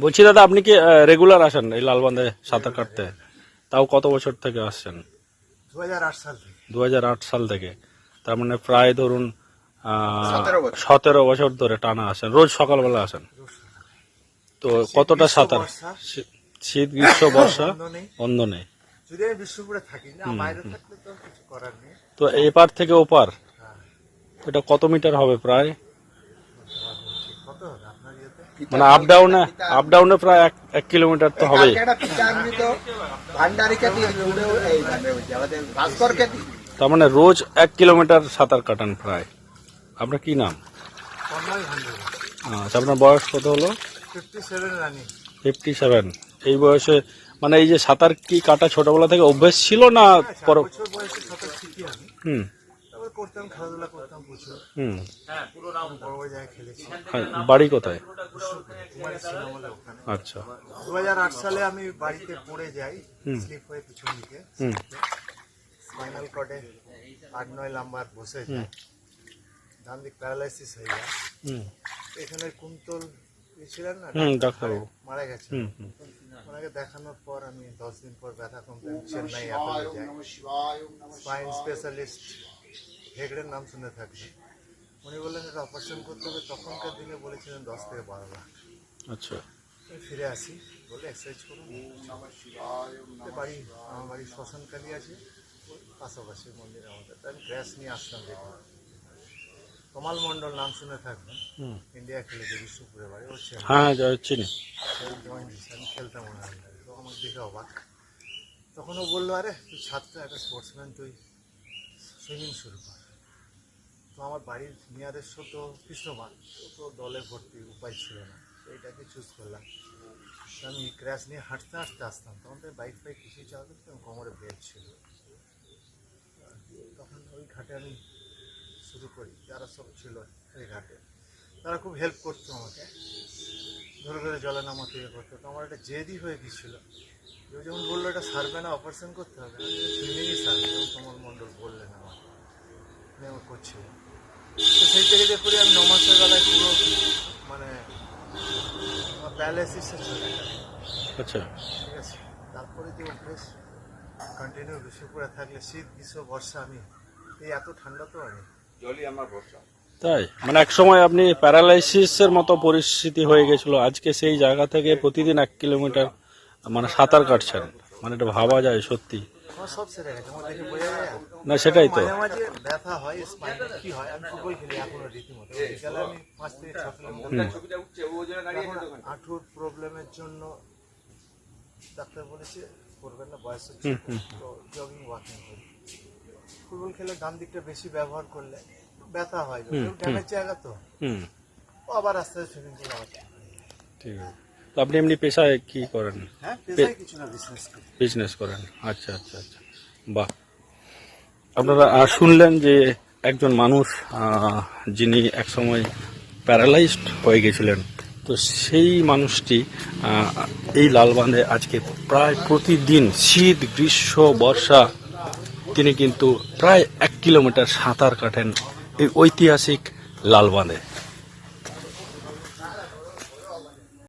বলছি দাদা আপনি কি রেগুলার আসেন এই লালবান্ধে সাঁতার কাটতে? তাও কত বছর থেকে আসছেন? দু হাজার আট সাল থেকে। তার মানে প্রায় ধরুন সতেরো বছর। ধরে টানা আসেন। রোজ সকালবেলা আসেন। তো কতটা সাঁতার? শীত গ্রীষ্ম বর্ষা? বন্ধ নেই। তো করার নেই। তো এপার থেকে ওপার? হ্যাঁ। এটা কত মিটার হবে প্রায় কত হবে আপনার ইয়েতে মানে আপ ডাউনে আপ ডাউনে প্রায় এক এক কিলোমিটার তো এই মানে তার মানে রোজ এক কিলোমিটার সাঁতার কাটান প্রায়। আপনার কি নাম? আচ্ছা আপনার বয়স কত হলো? ফিফটি সেভেন এই বয়সে মানে এই যে সাঁতার কি কাটা ছোটবেলা থেকে অভ্যেস ছিল না পর বছর বয়সে সাঁতার শিখি আমি। হুম। করতাম খেলাধুলা করতাম প্রচুর। হুম। বড় বড় জায়গায় খেলেছি। হ্যাঁ, বাড়ি কোথায়? ওখানে। আচ্ছা। দু হাজার আট সালে আমি বাড়িতে পড়ে যাই। স্লিপ হয়ে পিছন দিকে। হুম। স্পাইনাল কর্ডে আট নয় নাম্বার বসে যায়। ডান দিক প্যারালাইসিস হয়ে যায়। এখানে কুন্তল ছিলেন না? ডাক্তারবাবু। মারা গেছে। ওনাকে দেখানোর পর আমি দশ দিন পর ব্যথা কমপ্লেন চেন্নাই অ্যাপেলে যাই। স্পাইন স্পেশালিস্ট হেগড়ের নাম শুনে থাকবে। উনি বললেন এটা অপারেশন করতে হবে। তখনকার দিনে বলেছিলেন দশ থেকে বারো লাখ। আচ্ছা। ফিরে আসি বলে এক্সারসাইজ করুন। বাড়ি আমার বাড়ি শ্মশানকালী আছে পাশাপাশি মন্দির আমাদের। তো আমি ক্র্যাশ নিয়ে আসতাম দেখুন কমাল মণ্ডল নাম শুনে থাকবেন ইন্ডিয়া খেলেছে বিষ্ণুপুরে বাড়ি ও ছেলে। হ্যাঁ যা চিনি আমি খেলতাম ওনার। তো আমাকে দেখে অবাক। তখন ও বলল আরে তুই ছাত্র একটা স্পোর্টসম্যান তুই সুইমিং শুরু কর। তো আমার বাড়ির নিয়ারেস্ট তো কৃষ্ণবান তো দলে ভর্তি, উপায় ছিল না। তো এটাকে চুজ করলাম। আমি ক্র্যাশ নিয়ে হাঁটতে হাঁটতে আসতাম। তখন তো বাইক ফাইক কিছুই চালাতাম তো কোমরে বেল্ট ছিল। তখন ওই ঘাটে আমি শুরু করি। যারা সব ছিল ওই ঘাটে। তারা খুব হেল্প করতো আমাকে। ধরে ধরে জলে নামাতে ইয়ে করতো। তো আমার একটা জেদি হয়ে গেছিল কেউ যেমন বলল, এটা সারবে না অপারেশন করতে হবে। সুইমিংই সারবে। কমল মণ্ডল বললেন আমার আমি আমার করছিল তো সেই থেকে যে করে আমি নমাসের বেলায় পুরো মানে আমার আচ্ছা। ঠিক আছে। তারপরে যে অভ্যেস কন্টিনিউ করে থাকলে শীত গ্রীষ্ম বর্ষা আমি এই এত ঠান্ডা তো আমি তাই? মানে এক সময় আপনি প্যারালাইসিসের মতো পরিস্থিতি হয়ে গেছিল। আজকে সেই জায়গা থেকে প্রতিদিন এক কিলোমিটার মানে সাঁতার কাটছেন। মানে এটা ভাবা যায় সত্যি। আমার সব সেরে গেছে আমার দেখে বোঝা যায়? না সেটাই তো। মাঝে মাঝে ব্যথা হয় কি হয়? আমি ফুটবল খেলি এখনও রীতিমতো। বিকালে আমি পাঁচ থেকে ছ কিলোমিটার হাঁটুর প্রবলেমের জন্য ডাক্তার বলেছে করবেন না বয়স হচ্ছে। তো জগিং ওয়াকিং করি। ফুটবল খেলে ডান দিকটা বেশি ব্যবহার করলে ব্যথা হয় ড্যামেজ জায়গা তো। হুম। আবার আস্তে আস্তে ঠিক আছে। তো আপনি এমনি পেশায় কি করেন? হ্যাঁ পেশায় কিছু না বিজনেস করি। বিজনেস করেন। আচ্ছা আচ্ছা আচ্ছা। বাহ। আপনারা শুনলেন যে একজন মানুষ যিনি একসময় প্যারালাইজড হয়ে গেছিলেন। তো সেই মানুষটি এই লালবাঁধে আজকে প্রায় প্রতিদিন শীত গ্রীষ্ম বর্ষা তিনি কিন্তু প্রায় এক কিলোমিটার সাঁতার কাটেন এই ঐতিহাসিক লালবাঁধে।